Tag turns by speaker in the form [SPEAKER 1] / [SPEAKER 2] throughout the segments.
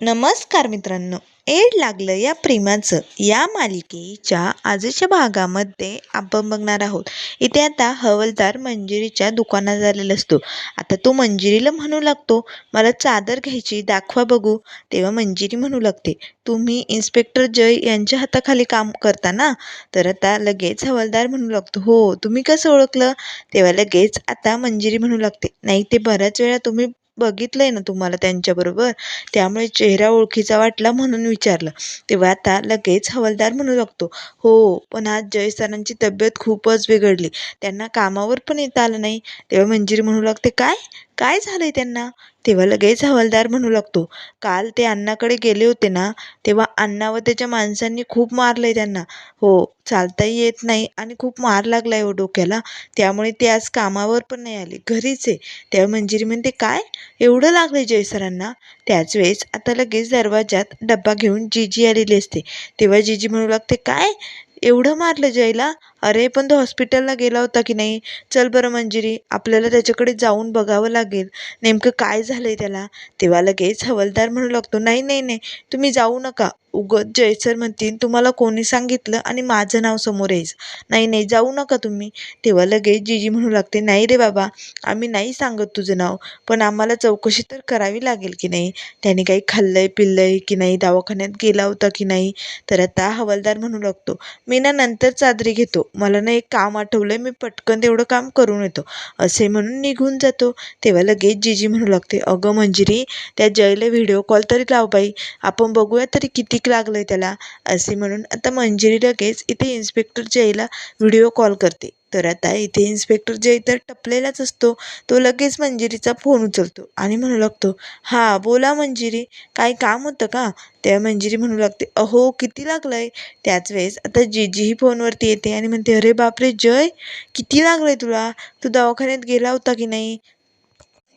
[SPEAKER 1] नमस्कार मित्रांनो एड लागलं या प्रेमाचं. या मालिकेच्या आजच्या भागामध्ये आपण बघणार आहोत. इथे आता हवलदार मंजिरीच्या दुकानात आलेला असतो. आता तो मंजिरीला म्हणू लागतो मला चादर घ्यायची दाखवा बघू. तेव्हा मंजिरी म्हणू लागते तुम्ही इन्स्पेक्टर जय यांच्या हाताखाली काम करता ना? तर आता लगेच हवालदार म्हणू लागतो हो तुम्ही कसं ओळखलं? तेव्हा लगेच आता मंजिरी म्हणू लागते नाही ते बऱ्याच वेळा तुम्ही बघितलंय ना तुम्हाला त्यांच्याबरोबर? त्यामुळे चेहरा ओळखीचा वाटला म्हणून विचारलं. तेव्हा आता लगेच हवालदार म्हणू लागतो हो पण आज जय सरांची तब्येत खूपच बिघडली. त्यांना कामावर पण येता आलं नाही. तेव्हा मंजिरी म्हणू लागते काय? काय झालंय त्यांना? तेव्हा लगेच हवालदार म्हणू लागतो काल ते अण्णाकडे गेले होते ना तेव्हा अण्णा व त्याच्या माणसांनी खूप मारलंय त्यांना. हो चालताही येत नाही आणि खूप मार लागलाय हो डोक्याला. त्यामुळे ते आज कामावर पण नाही आले घरीच आहे. तेव्हा मंजिरी म्हणते काय? एवढं लागलंय जय सरांना त्याच वेळेस आता लगेच दरवाजात डब्बा घेऊन जीजी आलेली असते. तेव्हा जीजी म्हणू लागते काय? एवढं मारलं जयला? अरे पण तो हॉस्पिटलला गेला होता की नाही? चल बरं मंजिरी आपल्याला त्याच्याकडे जाऊन बघावं लागेल. नेमकं काय झालं आहे त्याला? तेव्हा लगेच हवलदार म्हणू लागतो नाही नाही नाही तुम्ही जाऊ नका. उगत जयसर म्हणतील तुम्हाला कोणी सांगितलं आणि माझं नाव समोर यायचं नाही नाही जाऊ नका तुम्ही. तेव्हा लगेच जीजी म्हणू लागते नाही रे बाबा आम्ही नाही सांगत तुझं नाव पण आम्हाला चौकशी तर करावी लागेल की नाही? त्याने काही खाल्लं आहे पिल्लं आहे की नाही? दवाखान्यात गेला होता की नाही? तर आता हवालदार म्हणू लागतो मी ना नंतर चादरी घेतो. मला ना एक काम आठवलं आहे मी पटकन तेवढं काम करून येतो. असे म्हणून निघून जातो. तेव्हा लगेच जीजी म्हणू लागते अगं मंजिरी त्या जयला व्हिडिओ कॉल तरी लाव बाई. आपण बघूया तरी कितीक लागलं आहे त्याला. असे म्हणून आता मंजिरी लगेच इथे इन्स्पेक्टर जयला व्हिडिओ कॉल करते. तर आता इथे इन्स्पेक्टर जय तर टपलेलाच असतो तो लगेच मंजिरीचा फोन उचलतो आणि म्हणू लागतो हां बोला मंजिरी काय काम होतं का? त्या मंजिरी म्हणू लागते अहो किती लागलं आहे त्याच वेळेस आता जीजीही फोनवरती येते आणि म्हणते अरे बापरे जय किती लागलं आहे तुला? तू दवाखान्यात गेला होता की नाही?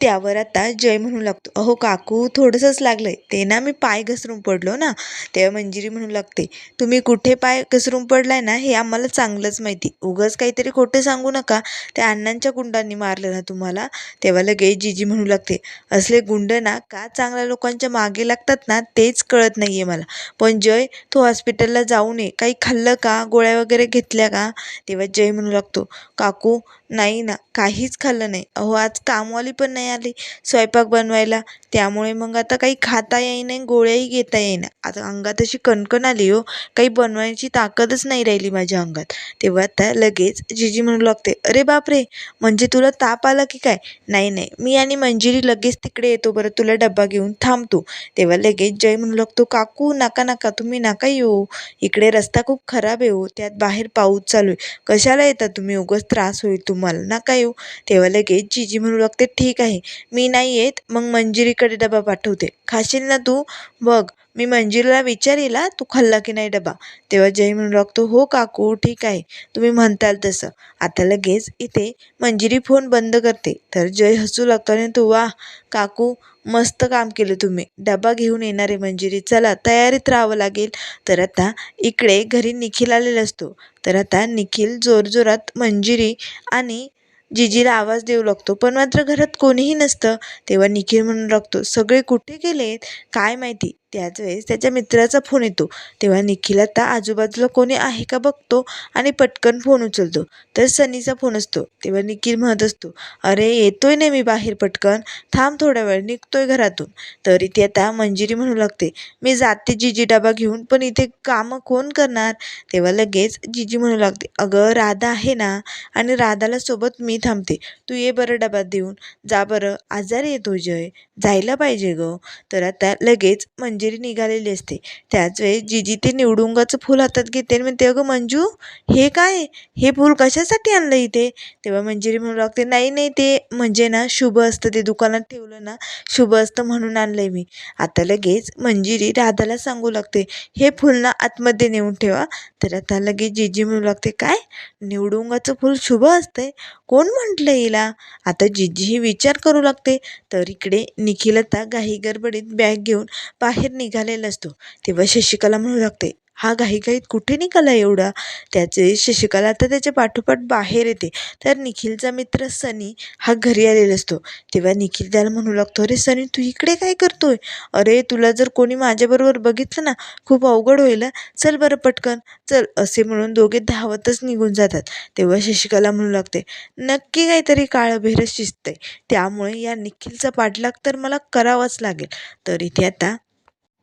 [SPEAKER 1] त्यावर आता जय म्हणू लागतो. अहो काकू थोडंसंच आहे ते ना मी पाय घसरून पडलो ना तेव्हा मंजिरी म्हणू लागते तुम्ही कुठे पाय घसरून पडलाय ना हे आम्हाला चांगलंच माहिती. उगाच काहीतरी खोटे सांगू नका. त्या अण्णांच्या गुंडांनी मारलं ना तुम्हाला. तेव्हा लगेच जीजी म्हणू लागते असले गुंड ना का चांगल्या लोकांच्या मागे लागतात ना तेच कळत नाही आहे मला. पण जय तू हॉस्पिटलला जाऊ नये. काही खाल्लं का? गोळ्या वगैरे घेतल्या का? तेव्हा जय म्हणू लागतो काकू नाही ना काहीच खाल्लं नाही. अहो आज कामवाली पण नाही आली स्वयंपाक बनवायला. त्यामुळे मग आता काही खाता येईना गोळ्याही घेता येईना. आता अंगात अशी कणकण आली हो काही बनवायची ताकदच नाही राहिली माझ्या अंगात. तेव्हा आता लगेच जीजी म्हणू लागते अरे बापरे म्हणजे तुला ताप आला की काय? नाही नाही मी आणि मंजिरी लगेच तिकडे येतो बरं तुला डब्बा घेऊन थांबतो. तेव्हा लगेच जय म्हणू लागतो काकू नका नका तुम्ही नका येऊ. इकडे रस्ता खूप खराब आहे हो त्यात बाहेर पाऊस चालू आहे. कशाला येता तुम्ही? उगाच त्रास होईल तुम्हाला नका येऊ. तेव्हा लगेच जीजी म्हणू लागते ठीक आहे मी नाही येत. मग मंजिरीकडे डबा पाठवते. खाशील ना तू? बघ मी मंजिरीला विचारिला तू खाल्ला की नाही डबा? तेव्हा जय म्हणू लागतो हो काकू ठीक आहे. तुम्ही म्हणताल तसं. आता लगेच इथे मंजिरी फोन बंद करते. तर जय हसू लागतो आणि तू वा काकू मस्त काम केलं तुम्ही. डबा घेऊन येणार आहे मंजिरी. चला तयारीत राहावं लागेल. तर आता इकडे घरी निखिल आलेला असतो. तर आता निखिल जोरजोरात मंजिरी आणि जिजीला आवाज देऊ लागतो. पण मात्र घरात कोणीही नसतं. तेव्हा निखिल म्हणून लागतो सगळे कुठे गेलेत? काय माहिती? त्याच वेळेस त्याच्या मित्राचा फोन येतो. तेव्हा निखिल आता आजूबाजूला कोणी आहे का बघतो आणि पटकन फोन उचलतो. तर सनीचा फोन असतो. तेव्हा निखिल म्हणत असतो अरे येतोय ना मी बाहेर पटकन. थांब थोडा वेळ निघतोय घरातून. तर इथे आता मंजिरी म्हणू लागते. मी जाते जिजी डबा घेऊन पण इथे कामं कोण करणार? तेव्हा लगेच जिजी म्हणू लागते अगं राधा आहे ना आणि राधाला सोबत मी थांबते. तू ये बरं डबा देऊन. जा बरं. आजारी येतो जय. जायला पाहिजे गं. तर आता लगेच मंजिरी मंजिरी निघालेली असते. त्याच वेळेस जिजी ते निवडुंगाचं फूल हातात घेते आणि म्हणते अगं मंजू हे काय? हे फूल कशासाठी आणलं इथे? तेव्हा मंजिरी म्हणू लागते नाही नाही ते म्हणजे ना शुभ असतं ते दुकानात ठेवलं ना शुभ असतं म्हणून आणलंय मी. आता लगेच मंजिरी राधाला सांगू लागते हे फूल ना आतमध्ये नेऊन ठेवा. तर आता लगेच जिजी म्हणू लागते काय? निवडुंगाचं फूल शुभ असतंय? कोण म्हटलं हिला? आता जिजीही विचार करू लागते. तर इकडे निखिलता घाई गडबडीत बॅग घेऊन बाहेर निघालेला असतो. तेव्हा शशिकला म्हणू लागते हा घाईघाईत कुठे निघाला एवढा? त्याचे शशिकला आता त्याच्या पाठोपाठ बाहेर येते. तर निखिलचा मित्र सनी हा घरी आलेला असतो. तेव्हा निखिल त्याला म्हणू लागतो अरे सनी तू इकडे काय करतोय? अरे तुला जर कोणी माझ्याबरोबर बघितलं ना खूप अवघड होईल चल बरं पटकन चल असे म्हणून दोघे धावतच निघून जातात. तेव्हा शशिकला म्हणू लागते नक्की काहीतरी काळं शिजतंय त्यामुळे या निखिलचा पाठलाग तर मला करावाच लागेल. तर इथे आता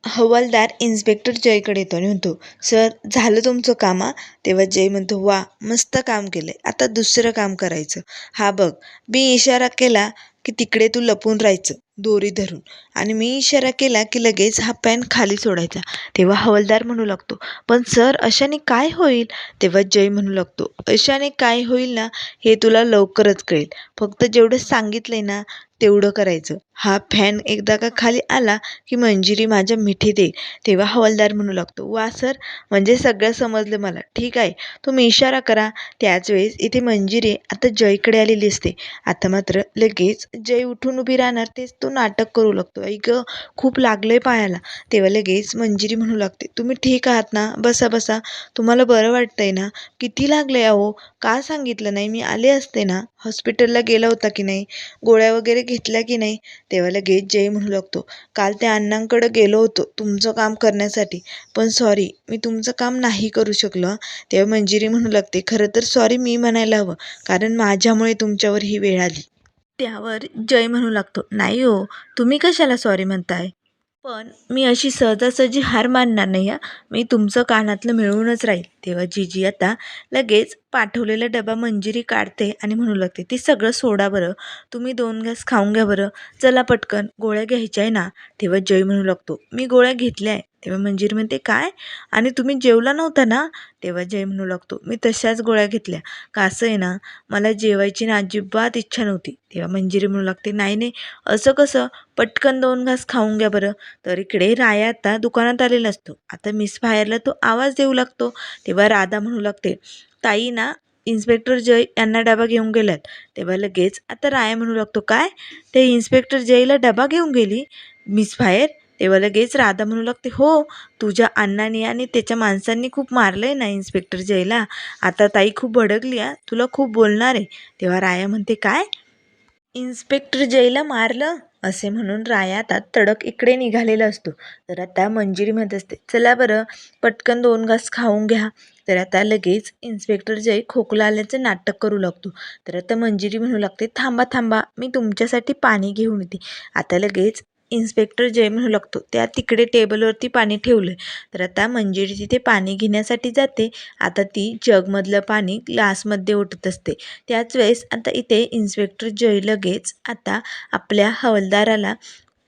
[SPEAKER 1] हवालदार इन्स्पेक्टर जयकडे येतो आणि म्हणतो सर झालं तुमचं काम हा? तेव्हा जय म्हणतो वा मस्त काम केलंय. आता दुसरं काम करायचं. हा बघ मी इशारा केला की तिकडे तू लपून राहायचं दोरी धरून. आणि मी इशारा केला की लगेच हा पॅन खाली सोडायचा. तेव्हा हवालदार म्हणू लागतो पण सर अशाने काय होईल? तेव्हा जय म्हणू लागतो अशाने काय होईल ना हे तुला लवकरच कळेल. फक्त जेवढं सांगितलंय ना तेवढं करायचं. हा फॅन एकदा का खाली आला की मंजिरी माझ्या मिठीत येईल. तेव्हा हवालदार म्हणू लागतो वा सर म्हणजे सगळं समजलं मला. ठीक आहे तुम्ही इशारा करा. त्याच वेळेस इथे मंजिरी आता जयकडे आलेली असते. आता मात्र लगेच जे उठून उभी राहणार तेच तो नाटक करू लागतो. ऐक खूप लागलं आहे पायाला. तेव्हा लगेच मंजिरी म्हणू लागते तुम्ही ठीक आहात ना? बसा बसा. तुम्हाला बरं वाटतं आहे ना? किती लागलं आहे अहो? का सांगितलं नाही? मी आले असते ना? हॉस्पिटलला गेला होता की नाही? गोळ्या वगैरे घेतल्या की नाही? तेव्हा लगेच जय म्हणू लागतो काल त्या अण्णांकडं गेलो होतो तुमचं काम करण्यासाठी. पण सॉरी मी तुमचं काम नाही करू शकलो तेव्हा मंजिरी म्हणू लागते खरं तर सॉरी मी म्हणायला हवं कारण माझ्यामुळे तुमच्यावर ही वेळ आली. त्यावर जय म्हणू लागतो. नाही हो तुम्ही कशाला सॉरी म्हणताय? पण मी अशी सहजासहजी हार मानणार नाही हा. मी तुमचं कानातलं मिळवूनच राहील. तेव्हा जीजी आता लगेच पाठवलेला डबा मंजिरी काढते आणि म्हणू लागते ते सगळं सोडा बरं. तुम्ही दोन घास खाऊन घ्या बरं. चला पटकन गोळ्या घ्यायच्या आहे ना. तेव्हा जय म्हणू लागतो मी गोळ्या घेतल्या आहे तेव्हा मंजिरी म्हणते काय? आणि तुम्ही जेवला नव्हता ना? तेव्हा जय म्हणू लागतो मी तशाच गोळ्या घेतल्या. का असं आहे ना मला जेवायची ना अजिबात इच्छा नव्हती. तेव्हा मंजिरी म्हणू लागते नाही नाही असं कसं? पटकन दोन घास खाऊन घ्या बरं. तर इकडे राया आता दुकानात आलेला असतो. आता मिस बाहेरला तो आवाज देऊ लागतो. तेव्हा राधा म्हणू लागते ताई ना इन्स्पेक्टर जय यांना डबा घेऊन गेल्यात. तेव्हा लगेच आता राया म्हणू लागतो काय? ते इन्स्पेक्टर जयला डबा घेऊन गेली? Misfire? तेव्हा लगेच राधा म्हणू लागते हो तुझ्या अण्णाने आणि त्याच्या माणसांनी खूप मारलं आहे ना इन्स्पेक्टर जयला. आता ताई खूप भडकली आ तुला खूप बोलणार आहे. तेव्हा राया म्हणते काय? इन्स्पेक्टर जयला मारलं? असे म्हणून राया आता तडक इकडे निघालेला असतो. तर आता मंजिरी म्हणत असते चला बरं पटकन दोन घास खाऊन घ्या. तर आता लगेच इन्स्पेक्टर जय खोकला आल्याचं नाटक करू लागतो. तर आता मंजिरी म्हणू लागते थांबा थांबा मी तुमच्यासाठी पाणी घेऊन येते. आता लगेच इन्स्पेक्टर जय म्हणू लागतो त्या तिकडे टेबलवरती पाणी ठेवलं आहे तर आता मंजिरी तिथे पाणी घेण्यासाठी जाते. आता ती जगमधलं पाणी ग्लासमध्ये ओतत असते. त्याच वेळेस आता इथे इन्स्पेक्टर जय लगेच आता आपल्या हवालदाराला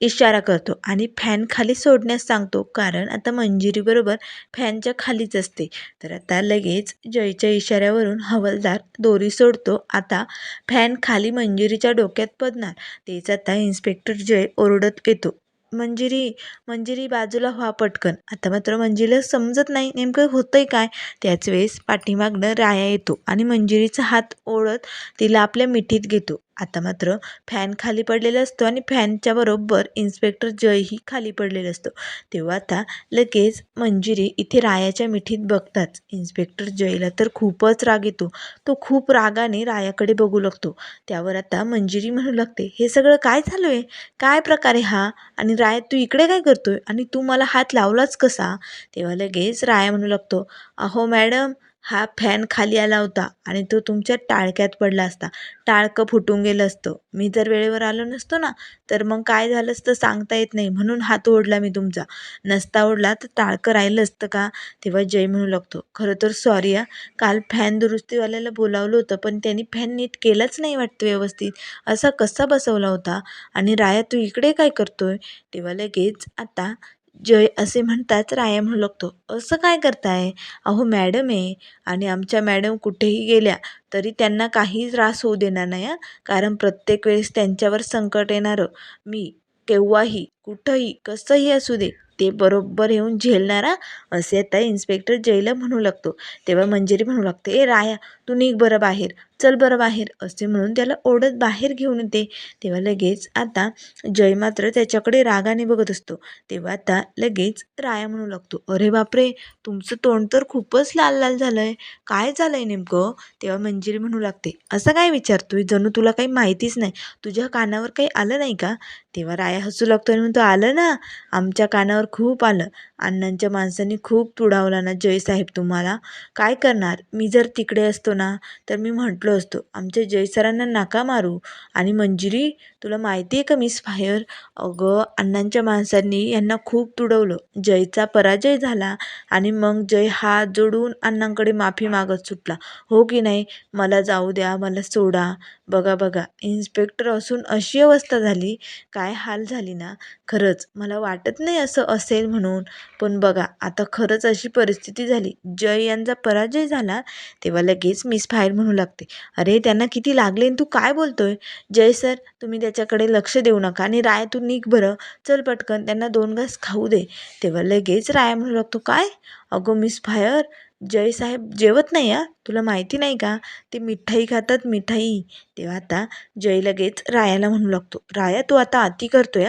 [SPEAKER 1] इशारा करतो आणि फॅन खाली सोडण्यास सांगतो. कारण आता मंजिरीबरोबर फॅनच्या खालीच असते. तर आता लगेच जयच्या इशाऱ्यावरून हवालदार दोरी सोडतो. आता फॅन खाली मंजिरीच्या डोक्यात पडणार. तेच आता इन्स्पेक्टर जय ओरडत येतो. मंजिरी मंजिरी बाजूला व्हा पटकन. आता मात्र मंजिरीला समजत नाही नेमकं होतंय काय? त्याच वेळेस पाठीमागनं राया येतो आणि मंजिरीचा हात ओढत तिला आपल्या मिठीत घेतो. आता मात्र फॅन खाली पडलेला असतो आणि फॅनच्या बरोबर इन्स्पेक्टर जयही खाली पडलेला असतो. तेव्हा आता लगेच मंजिरी इथे रायाच्या मिठीत बघताच इन्स्पेक्टर जयला तर खूपच राग येतो. तो खूप रागाने रायाकडे बघू लागतो. त्यावर आता मंजिरी म्हणू लागते हे सगळं काय झालं आहे काय प्रकारे हा? आणि राया तू इकडे काय करतोय? आणि तू मला हात लावलाच कसा? तेव्हा लगेच राया म्हणू लागतो अहो मॅडम हा फॅन खाली आला होता आणि तो तुमच्या टाळक्यात पडला असता. टाळकं फुटून गेलं असतं. मी जर वेळेवर आलो नसतो ना तर मग काय झालं असतं सांगता येत नाही. म्हणून हात ओढला मी तुमचा. नसता ओढला तर टाळकं राहिलं असतं का? तेव्हा जय म्हणू लागतो. खरं तर सॉरी आ. काल फॅन दुरुस्तीवाल्याला बोलावलं होतं पण त्यांनी फॅन नीट केलाच नाही वाटतं व्यवस्थित. असा कसा बसवला होता? आणि राया तू इकडे काय करतोय? तेव्हा लगेच आता जय असे म्हणताच राया म्हणू लागतो. असं काय करताय? अहो मॅडम आहे आणि आमच्या मॅडम कुठेही गेल्या तरी त्यांना काही त्रास होऊ देणार नाही कारण प्रत्येक वेळेस त्यांच्यावर संकट येणारं. मी केव्हाही कुठंही कसंही असू दे ते बरोबर येऊन झेलणारा असे आता इन्स्पेक्टर जयला म्हणू लागतो. तेव्हा मंजिरी म्हणू लागते ए राया तू निघ बरं बाहेर चल बरं बाहेर असे म्हणून त्याला ओढत बाहेर घेऊन येते. तेव्हा लगेच आता जय मात्र त्याच्याकडे रागाने बघत असतो. तेव्हा आता लगेच राया म्हणू लागतो अरे बापरे तुमचं तोंड तर खूपच लाल लाल झालं आहे काय झालं आहे नेमकं? तेव्हा मंजिरी म्हणू लागते असं काय विचारतोय? जणू तुला काही माहितीच नाही. तुझ्या कानावर काही आलं नाही का? तेव्हा राया हसू लागतो आणि तो आलं ना. आमच्या कानावर खूप आलं. अण्णांच्या माणसांनी खूप तुडावला ना जयसाहेब तुम्हाला. काय करणार? मी जर तिकडे असतो ना तर मी म्हटलो असतो आमच्या जय सरांना नाका मारू. आणि मंजिरी तुला माहिती आहे का मिस फायर? अगं अण्णांच्या माणसांनी यांना खूप तुडवलं. जयचा पराजय झाला आणि मग जय हात जोडून अण्णांकडे माफी मागत सुटला. हो की नाही? मला जाऊ द्या मला सोडा. बघा बघा. इन्स्पेक्टर असून अशी अवस्था झाली. काय हाल झाली ना? खरंच मला वाटत नाही असं असेल म्हणून. पण बघा आता खरंच अशी परिस्थिती झाली. जय यांचा पराजय झाला तेव्हा लगेच मिस फायर म्हणू लागते. अरे त्यांना किती लागले आणि तू काय बोलतोय? जय सर तुम्ही त्याच्याकडे लक्ष देऊ नका आणि राय तू निघ बरं. चल पटकन त्यांना दोन घास खाऊ दे. तेव्हा लगेच राय म्हणू लागतो काय? अगो मिस फायर जय साहेब जेवत नाही हा तुला माहिती नाही का? ते मिठाई खातात मिठाई. तेव्हा आता जय लगेच रायाला म्हणू लागतो. राया तू आता अति करतोय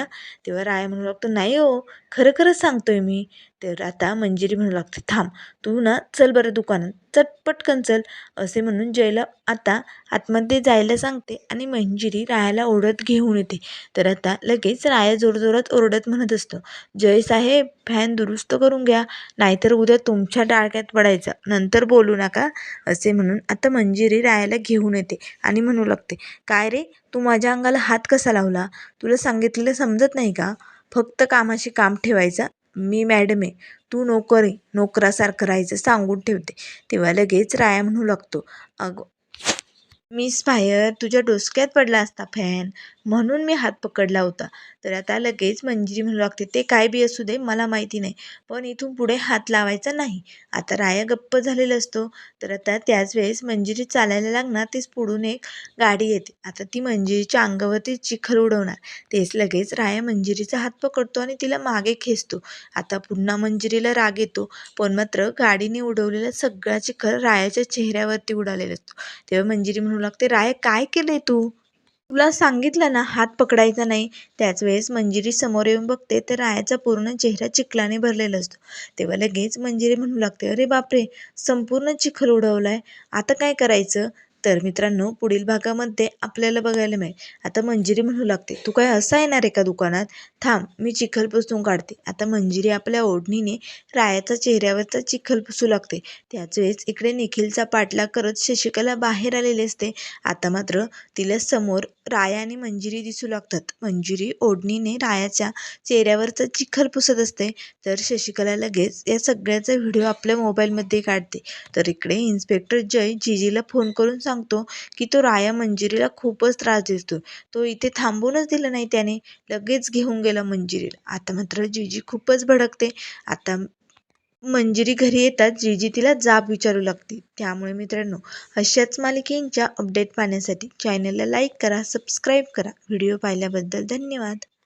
[SPEAKER 1] तेव्हा राया म्हणू लागतो नाही हो खरं खरंच सांगतोय मी. तर आता मंजिरी म्हणू लागते. थांब. तू ना चल बरं दुकानात. चल पटकन चल. असे म्हणून जयला आता आतमध्ये जायला सांगते आणि मंजिरी रायाला ओढत घेऊन येते. तर आता लगेच राया जोरजोरात ओरडत म्हणत असतो जय साहेब फॅन दुरुस्त करून घ्या नाहीतर उद्या तुमच्या डाळक्यात पडायचा. नंतर बोलू नका. असे म्हणून आता मंजिरी रायाला घेऊन येते आणि म्हणू लागते काय रे तू माझ्या अंगाला हात कसा लावला? तुला सांगितलेलं समजत नाही का? फक्त कामाशी काम ठेवायचा मी मॅडम आहे तू नोकर आहे नोकरासारखं राहायचं सांगून ठेवते. तेव्हा लगेच राया म्हणू लागतो. अगं मिस फायर तुझ्या डोसक्यात पडला असता फॅन म्हणून मी हात पकडला होता. तर आता लगेच मंजिरी म्हणू लागते ते काय बी असू दे मला माहिती नाही पण इथून पुढे हात लावायचा नाही. आता राया गप्प झालेला असतो. तर आता त्याच वेळेस मंजिरी चालायला लागणार तेच पुढून एक गाडी येते. आता ती मंजिरीच्या अंगावरती चिखल उडवणार. तेच लगेच राया मंजिरीचा हात पकडतो आणि तिला मागे खेचतो. आता पुन्हा मंजिरीला राग येतो पण मात्र गाडीने उडवलेला सगळा चिखल रायाच्या चेहऱ्यावरती उडालेला असतो. तेव्हा मंजिरी म्हणू लागते राया काय केले तू? तुला सांगितलं ना हात पकडायचा नाही. त्याच वेळेस मंजिरी समोर येऊन बघते तर रायाचा पूर्ण चेहरा चिखलाने भरलेला असतो. तेव्हा लगेच मंजिरी म्हणू लागते अरे बापरे! संपूर्ण चिखल उडवलाय. आता काय करायचं? तर मित्रांनो पुढील भागामध्ये आपल्याला बघायला मिळेल. आता मंजिरी म्हणू लागते. तू काय असा येणार आहे का दुकानात? थांब मी चिखल पुसून काढते. आता मंजिरी आपल्या ओढणीने रायाचा चेहऱ्यावरचा चिखल पुसू लागते. त्याच वेळेस इकडे निखिलचा पाठलाग करत शशिकला बाहेर आलेली असते. आता मात्र तिला समोर राया आणि मंजिरी दिसू लागतात. मंजिरी ओढणीने रायाच्या चेहऱ्यावरचा चिखल पुसत असते. तर शशिकला लगेच या सगळ्याचा व्हिडिओ आपल्या मोबाईलमध्ये काढते. तर इकडे इन्स्पेक्टर जय जीजीला फोन करून सांगतो की तो राया मंजिरीला खूपच त्रास देतो. तो इथे थांबूनच दिलं नाही त्याने लगेच घेऊन गेला मंजिरीला. आता मात्र जीजी खूपच भडकते. आता मंजिरी घरी येतात जीजी तिला जाब विचारू लागते. त्यामुळे मित्रांनो अशाच मालिकेंच्या अपडेट पाहण्यासाठी चॅनलला लाईक करा सबस्क्राईब करा. व्हिडिओ पाहिल्याबद्दल धन्यवाद.